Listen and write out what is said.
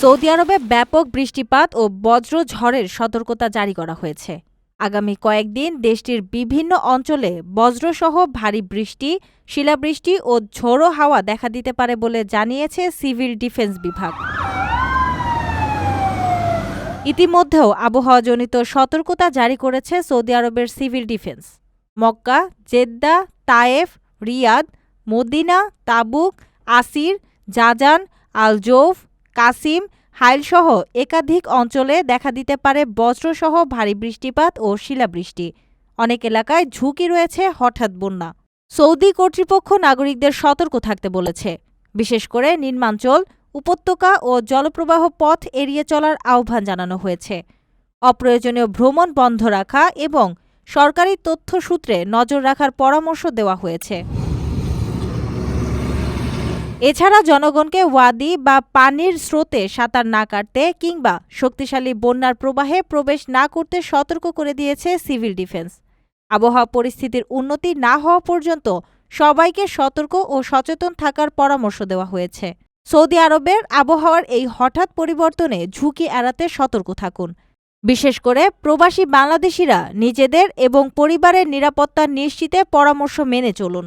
Saudi আরবে ব্যাপক বৃষ্টিপাত ও বজ্র ঝড়ের সতর্কতা জারি করা হয়েছে। আগামী কয়েকদিন দেশটির বিভিন্ন অঞ্চলে বজ্রসহ ভারী বৃষ্টি, শিলাবৃষ্টি ও ঝোড়ো হাওয়া দেখা দিতে পারে বলে জানিয়েছে সিভিল ডিফেন্স বিভাগ। ইতিমধ্যেও আবহাওয়াজনিত সতর্কতা জারি করেছে সৌদি আরবের civil defence. Mecca, Jeddah, Taif, Riyadh, Medina, Tabuk, Asir, Jazan Al Jouf Qassim, হাইলসহ একাধিক অঞ্চলে দেখা দিতে পারে বজ্রসহ ভারী বৃষ্টিপাত ও শিলাবৃষ্টি। অনেক এলাকায় ঝুঁকি রয়েছে হঠাৎ বন্যা। সৌদি কর্তৃপক্ষ নাগরিকদের সতর্ক থাকতে বলেছে। বিশেষ করে নিম্নাঞ্চল, উপত্যকা ও জলপ্রবাহ পথ এড়িয়ে চলার আহ্বান জানানো হয়েছে। অপ্রয়োজনীয় ভ্রমণ বন্ধ রাখা এবং সরকারি তথ্যসূত্রে নজর রাখার পরামর্শ দেওয়া হয়েছে। এছাড়া জনগণকে ওয়াদি বা পানির স্রোতে সাঁতার না কাটতে কিংবা শক্তিশালী বন্যার প্রবাহে প্রবেশ না করতে সতর্ক করে দিয়েছে সিভিল ডিফেন্স। আবহাওয়া পরিস্থিতির উন্নতি না হওয়া পর্যন্ত সবাইকে সতর্ক ও সচেতন থাকার পরামর্শ দেওয়া হয়েছে। সৌদি আরবের আবহাওয়ার এই হঠাৎ পরিবর্তনে ঝুঁকি এড়াতে সতর্ক থাকুন। বিশেষ করে প্রবাসী বাংলাদেশিরা নিজেদের এবং পরিবারের নিরাপত্তা নিশ্চিতে পরামর্শ মেনে চলুন।